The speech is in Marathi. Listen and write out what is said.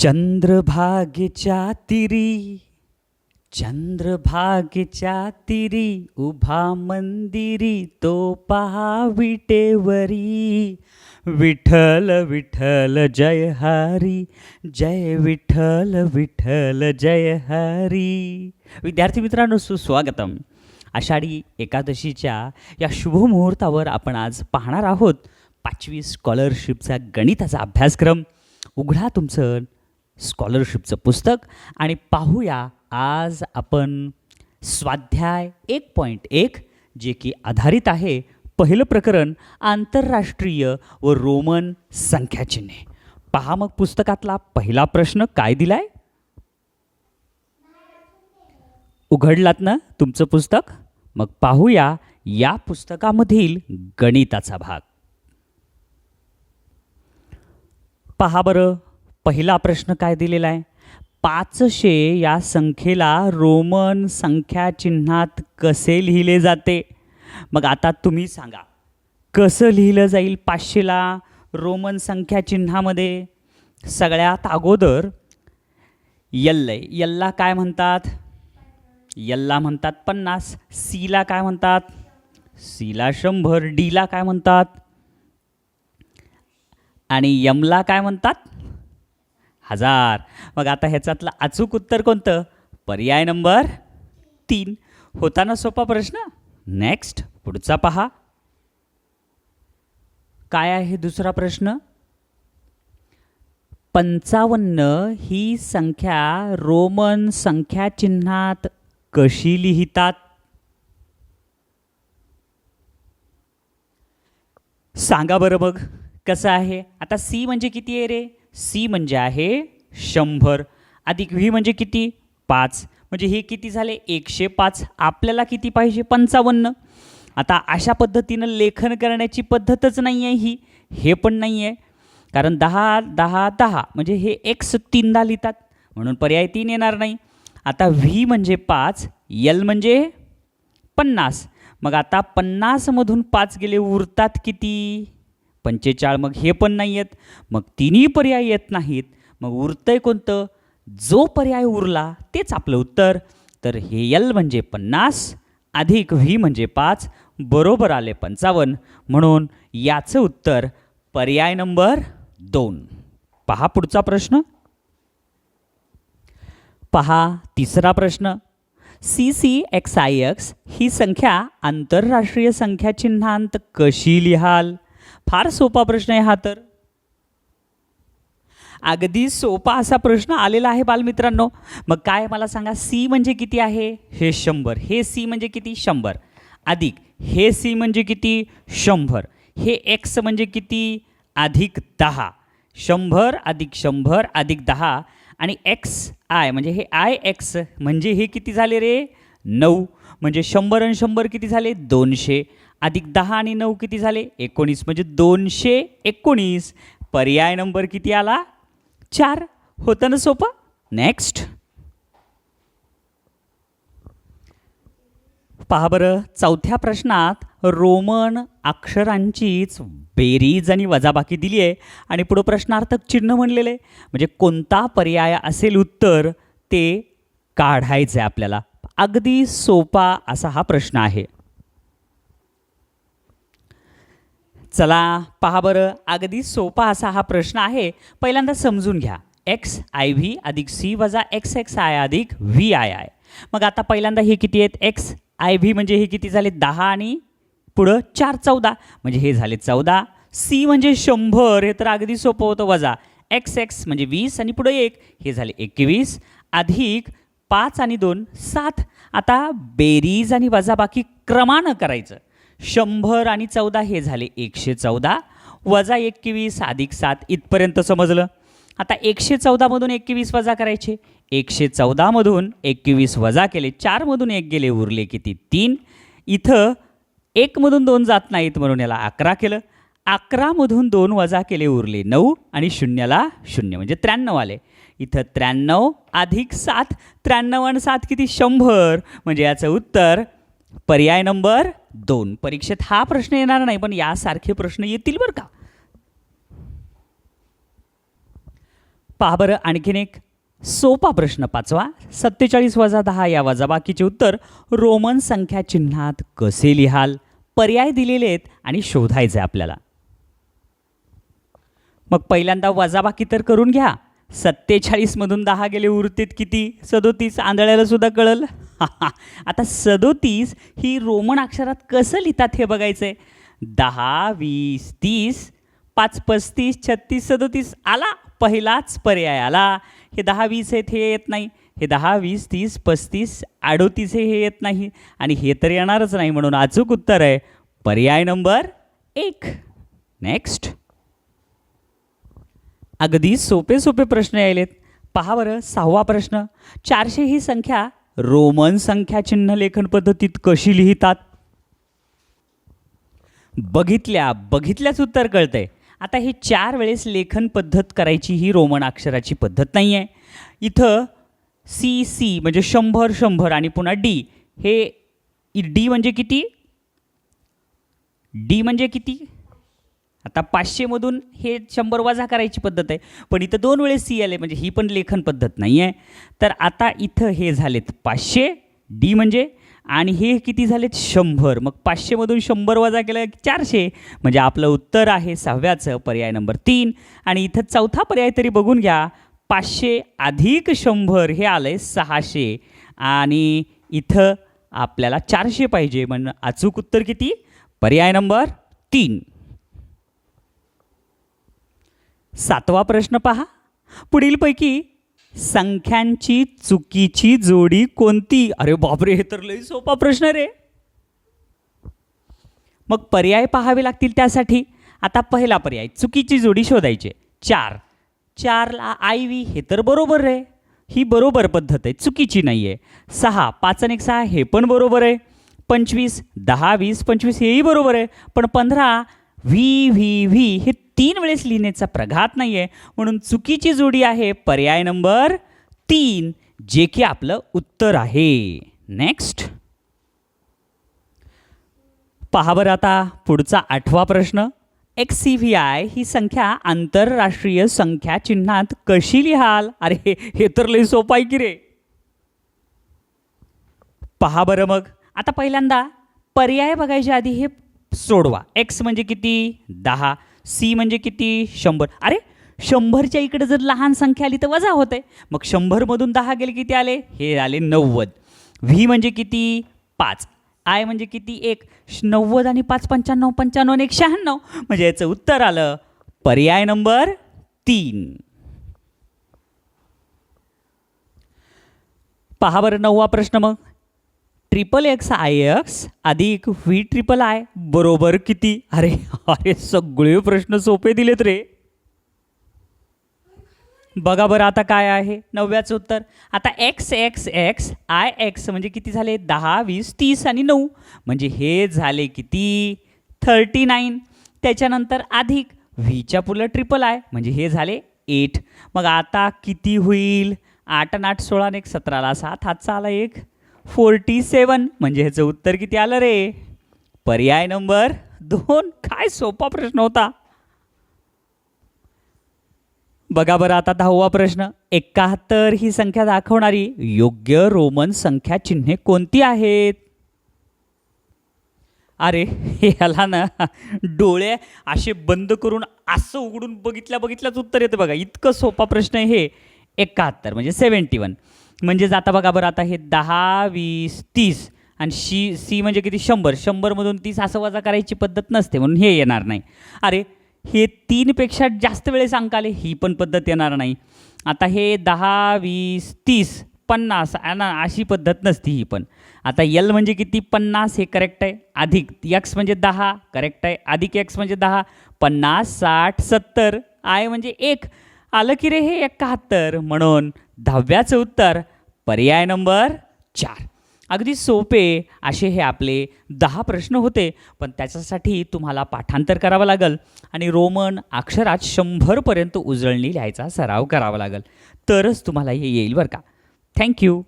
चंद्रभागेच्या तिरी चंद्रभागेच्या तिरी उभा मंदिरी तो पहा विटेवरी. विठ्ठल विठ्ठल जय हरी जय विठ्ठल विठ्ठल जय हरी. विद्यार्थी मित्रांनो सुस्वागतम. आषाढी एकादशीच्या या शुभमुहूर्तावर आपण आज पाहणार आहोत पाचवी स्कॉलरशिपचा गणिताचा अभ्यासक्रम. उघडा तुमचं स्कॉलरशिपचं पुस्तक. आणि पाहूया आज आपण स्वाध्याय एक पॉईंट एक जे की आधारित आहे पहिलं प्रकरण आंतरराष्ट्रीय व रोमन संख्याचिन्हे. पहा मग पुस्तकातला पहिला प्रश्न काय दिलाय? उघडलात ना तुमचं पुस्तक? मग पाहूया या पुस्तकामधील गणिताचा भाग. पहा बरं. पहिला प्रश्न काय दिलेला आहे? पाचशे या संख्येला रोमन संख्या चिन्हात कसे लिहिले जाते? मग आता तुम्ही सांगा कसं लिहिलं जाईल पाचशेला रोमन संख्या चिन्हामध्ये सगळ्यात अगोदर यल्लय यल्ला काय म्हणतात? यल्ला म्हणतात पन्नास सीला काय म्हणतात? सीला शंभर डीला काय म्हणतात? आणि यमला काय म्हणतात? हजार. मग आता ह्याच्यातलं अचूक उत्तर कोणतं? पर्याय नंबर तीन. होता ना सोपा प्रश्न. नेक्स्ट पुढचा पहा. काय आहे दुसरा प्रश्न? पंचावन्न ही संख्या रोमन संख्या चिन्हात कशी लिहितात? सांगा बरं मग. कसं आहे? आता सी म्हणजे किती आहे रे? सी म्हणजे आहे शंभर. अधिक व्ही म्हणजे किती? पाच. म्हणजे हे किती झाले? एकशे पाच. आपल्याला किती पाहिजे? पंचावन्न. आता अशा पद्धतीनं लेखन करण्याची पद्धतच नाही आहे ही. हे पण नाही आहे कारण दहा दहा दहा म्हणजे हे एक्स तीनदा लिहितात. म्हणून पर्याय तीन येणार नाही. आता व्ही म्हणजे पाच यल म्हणजे पन्नास. मग आता पन्नासमधून पाच गेले उरतात किती? पंचेचाळ मग हे पण नाही येत मग तिन्ही पर्याय येत नाहीत. मग उरतंय कोणतं? जो पर्याय उरला तेच आपलं उत्तर. तर हे यल म्हणजे पन्नास अधिक व्ही म्हणजे पाच बरोबर आले पंचावन्न. म्हणून याचं उत्तर पर्याय नंबर दोन. पहा पुढचा प्रश्न. पहा तिसरा प्रश्न. C C X I X ही संख्या आंतरराष्ट्रीय संख्या चिन्हांत कशी लिहाल? फार सोपा प्रश्न आहे हा तर. अगदी सोपा असा प्रश्न आलेला आहे बालमित्रांनो. मग काय मला सांगा सी म्हणजे किती आहे? हे शंभर. हे सी म्हणजे किती? शंभर. अधिक. हे सी म्हणजे किती? शंभर. हे एक्स म्हणजे किती? अधिक दहा. शंभर अधिक शंभर अधिक दहा आणि एक्स आय म्हणजे हे आय एक्स म्हणजे हे किती झाले रे? नऊ. म्हणजे शंभर आणि शंभर किती झाले? दोनशे. अधिक दहा आणि नऊ किती झाले? एकोणीस. म्हणजे दोनशे एकोणीस. पर्याय नंबर किती आला? चार. होतं ना सोपं? नेक्स्ट पहा बरं चौथ्या प्रश्नात रोमन अक्षरांचीच बेरीज आणि वजाबाकी दिली आहे. आणि पुढं प्रश्नार्थक चिन्ह म्हणलेलं आहे. म्हणजे कोणता पर्याय असेल उत्तर ते काढायचं आहे आपल्याला. अगदी सोपा असा हा प्रश्न आहे. चला पहा बरं अगदी सोपा असा हा प्रश्न आहे. पहिल्यांदा समजून घ्या. एक्स आय व्ही अधिक सी वजा एक्स एक्स आय अधिक व्ही आय आय मग आता पहिल्यांदा हे किती आहेत? एक्स आय व्ही म्हणजे हे किती झाले? दहा आणि पुढं चार चौदा. म्हणजे हे झाले चौदा. सी म्हणजे शंभर हे तर अगदी सोपं होतं वजा. एक्स एक्स म्हणजे वीस आणि पुढं एक. हे झाले एकवीस. अधिक पाच आणि दोन सात. आता बेरीज आणि वजाबाकी क्रमानं करायचं. शंभर आणि चौदा हे झाले एकशे चौदा. वजा एकवीस अधिक सात इथपर्यंत समजलं. आता एकशे चौदामधून एकवीस वजा करायचे. एकशे चौदामधून एकवीस वजा केले. चारमधून एक गेले उरले किती? तीन. इथं एकमधून दोन जात नाहीत म्हणून याला अकरा केलं. अकरामधून दोन वजा केले उरले नऊ आणि शून्याला शून्य म्हणजे त्र्याण्णव आले. इथं त्र्याण्णव अधिक सात त्र्याण्णव आणि सात किती? शंभर. म्हणजे याचं उत्तर पर्याय नंबर दोन परीक्षेत हा प्रश्न येणार नाही पण यासारखे प्रश्न येतील बरं का? पहा बरं आणखीन एक सोपा प्रश्न पाचवा. सत्तेचाळीस वजा दहा या वजाबाकीचे उत्तर रोमन संख्या चिन्हात कसे लिहाल? पर्याय दिलेले आहेत आणि शोधायचे आहे आपल्याला. मग पहिल्यांदा वजाबाकी तर करून घ्या. सत्तेचाळीसमधून दहा गेले उरतीत किती? सदोतीस. आंधळ्याला सुद्धा कळल. आता सदोतीस ही रोमन अक्षरात कसं लिहितात हे बघायचं आहे दहा वीस तीस पाच पस्तीस छत्तीस सदोतीस आला. पहिलाच पर्याय आला. हे दहा वीस आहेत हे येत नाही. हे दहा वीस तीस पस्तीस अडोतीस हे येत नाही. आणि हे तर येणारच नाही म्हणून अचूक उत्तर आहे पर्याय नंबर एक. नेक्स्ट अगदी सोपे सोपे प्रश्न यायलेत. पहा बरं सहावा प्रश्न. चारशे ही संख्या रोमन संख्या चिन्ह लेखन पद्धतीत कशी लिहितात? बघितल्या बघितल्याच उत्तर कळतंय. आता हे चार वेळेस लेखन पद्धत करायची ही रोमन अक्षराची पद्धत नाही आहे इथं सी सी म्हणजे शंभर शंभर आणि पुन्हा डी. हे डी म्हणजे किती? डी म्हणजे किती? आता पाचशेमधून हे शंभर वजा करायची पद्धत आहे पण इथं दोन वेळेस सी आले म्हणजे ही पण लेखन पद्धत नाही आहे तर आता इथं हे झालेत पाचशे डी म्हणजे आणि हे किती झालेत? शंभर. मग पाचशेमधून शंभर वजा केलं की चारशे म्हणजे आपलं उत्तर आहे सहाव्याचं पर्याय नंबर तीन. आणि इथं चौथा पर्याय तरी बघून घ्या पाचशे अधिक शंभर हे आलं आहे सहाशे. आणि इथं आपल्याला चारशे पाहिजे म्हणून अचूक उत्तर किती? पर्याय नंबर तीन. सातवा प्रश्न पहा. पुढीलपैकी संख्यांची चुकीची जोडी कोणती? अरे बापरे हे तर लई सोपा प्रश्न रे. मग पर्याय पाहावे लागतील त्यासाठी. आता पहिला पर्याय चुकीची जोडी शोधायची. चार. चारला आय व्ही हे तर बरोबर आहे. ही बरोबर पद्धत आहे चुकीची नाही आहे सहा पाच आणि एक सहा हे पण बरोबर आहे. पंचवीस दहा वीस पंचवीस हेही बरोबर आहे. पण पंधरा व्ही व्ही व्ही हे तीन वेळेस लिहिण्याचा प्रघात नाही आहे म्हणून चुकीची जोडी आहे पर्याय नंबर तीन जे की आपलं उत्तर आहे. नेक्स्ट पहा बरं आता पुढचा आठवा प्रश्न. एक्स सी व्ही आय ही संख्या आंतरराष्ट्रीय संख्या चिन्हात कशी लिहाल? अरे हे- तर लई सोपं आहे की रे. पहा बरं मग. आता पहिल्यांदा पर्याय बघायच्या आधी हे सोडवा. एक्स म्हणजे किती? दहा. सी म्हणजे किती? शंभर. अरे शंभरच्या इकडे जर लहान संख्या आली तर वजा होते. मग शंभरमधून दहा गेले किती आले? हे आले नव्वद. व्ही म्हणजे किती? पाच. आय म्हणजे किती? एक. नव्वद आणि पाच पंच्याण्णव पंच्याण्णव आणि एक शहाण्णव. म्हणजे याचं उत्तर आलं. पर्याय नंबर तीन. पहा बरं नववा प्रश्न मग. ट्रिपल एक्स आय एक्स अधिक व्ही ट्रिपल आय बरोबर किती? अरे अरे सगळे प्रश्न सोपे दिलेत रे. बघा बरं आता काय आहे. नवव्याचं उत्तर. आता X X X I X म्हणजे किती झाले? दहा वीस तीस आणि नऊ. म्हणजे हे झाले किती? Thirty nine. त्याच्यानंतर अधिक व्हीच्या पुढलं ट्रिपल आय म्हणजे हे झाले एट. मग आता किती होईल? आठ आणि आठ सोळा आणि एक सतराला सात हातचा आला एक. फोर्टी सेवन म्हणजे ह्याचं उत्तर किती आलं रे? पर्याय नंबर दोन. काय सोपा प्रश्न होता. बघा बरं आता दहावा प्रश्न. एकाहत्तर ही संख्या दाखवणारी योग्य रोमन संख्या चिन्हे कोणती आहेत? अरे ह्याला ना डोळे असे बंद करून असं उघडून बघितल्या बघितल्याच उत्तर येतं बघा. इतकं सोपा प्रश्न आहे हे. एकाहत्तर म्हणजे सेवन्टी वन. म्हणजे जाता बघा बरं आता हे दहा वीस तीस आणि शी सी म्हणजे किती? शंभर. शंभरमधून तीस असं वजा करायची पद्धत नसते म्हणून हे येणार नाही. अरे हे तीनपेक्षा जास्त वेळेस अंक आले ही पण पद्धत येणार नाही. आता हे दहा वीस तीस पन्नास ना अशी पद्धत नसती ही पण. आता यल म्हणजे किती? पन्नास हे करेक्ट आहे. अधिक यक्स म्हणजे दहा करेक्ट आहे. अधिक एक्स म्हणजे दहा पन्नास साठ सत्तर आय म्हणजे एक. आलं की रे हे एकाहत्तर म्हणून. दहाव्याचं उत्तर पर्याय नंबर चार. अगदी सोपे असे हे आपले दहा प्रश्न होते पण त्याच्यासाठी तुम्हाला पाठांतर करावं लागेल आणि रोमन अक्षरात शंभरपर्यंत उजळणी लिहायचा सराव करावा लागेल. तरच तुम्हाला हे येईल बरं का. थँक्यू